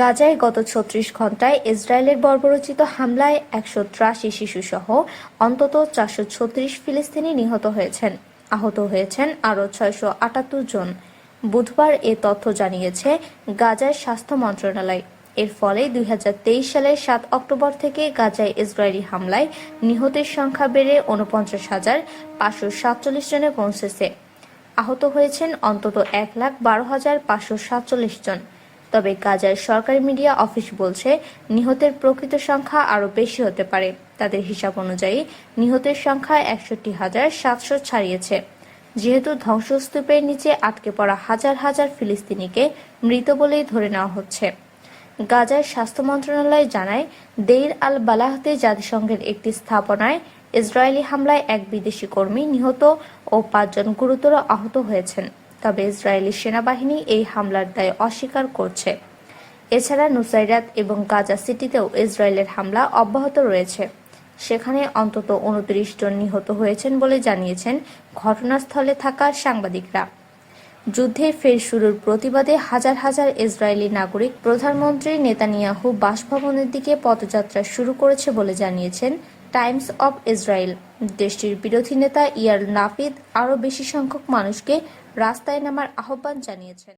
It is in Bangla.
গাজায় গত ছত্রিশ ঘন্টায় ইসরায়েলের বর্বরোচিত হামলায় একশো ত্রাশি শিশুসহ অন্তত চারশো ছত্রিশ ফিলিস্তিনি নিহত হয়েছেন। আহত হয়েছেন আরও ছয়শো আটাত্তর জন। বুধবার এ তথ্য জানিয়েছে গাজার স্বাস্থ্য মন্ত্রণালয়। এর ফলে দুই হাজার তেইশ সালের সাত অক্টোবর থেকে গাজায় ইসরায়েলি হামলায় নিহতের সংখ্যা বেড়ে উনপঞ্চাশ হাজার পাঁচশো সাতচল্লিশ জনে পৌঁছেছে। আহত হয়েছেন অন্তত এক লাখ বারো হাজার পাঁচশো সাতচল্লিশ জন। তবে গাজার সরকারি মিডিয়া অফিস বলছে, নিহতের প্রকৃত সংখ্যা আরও বেশি হতে পারে। তাদের হিসাব অনুযায়ী, নিহতের সংখ্যা একষট্টি হাজার সাতশো ছাড়িয়েছে। যেহেতু ধ্বংসস্তূপের নিচে আটকে পড়া হাজার হাজার ফিলিস্তিনিকে মৃত বলেই ধরে নেওয়া হচ্ছে। গাজার স্বাস্থ্য মন্ত্রণালয় জানায়, দেইর আল বালাহতে জাতিসংঘের একটি স্থাপনায় ইসরায়েলি হামলায় এক বিদেশি কর্মী নিহত ও পাঁচজন গুরুতর আহত হয়েছেন। তবে ইসরায়েলি সেনাবাহিনী এই হামলার দায় অস্বীকার করছে। এছাড়া নুসাইরাত এবং গাজা সিটিতেও ইসরায়েলের হামলা অব্যাহত রয়েছে। সেখানে অন্তত উনত্রিশ জন নিহত হয়েছেন বলে জানিয়েছেন ঘটনাস্থলে থাকা সাংবাদিকরা। যুদ্ধের ফের শুরুর প্রতিবাদে হাজার হাজার ইসরায়েলি নাগরিক প্রধানমন্ত্রী নেতানিয়াহু বাসভবনের দিকে পদযাত্রা শুরু করেছে বলে জানিয়েছেন টাইমস অব ইসরায়েল। দেশটির বিরোধী নেতা ইয়ার নাফিদ আরও বেশি সংখ্যক মানুষকে রাস্তায় নামার আহ্বান জানিয়েছেন।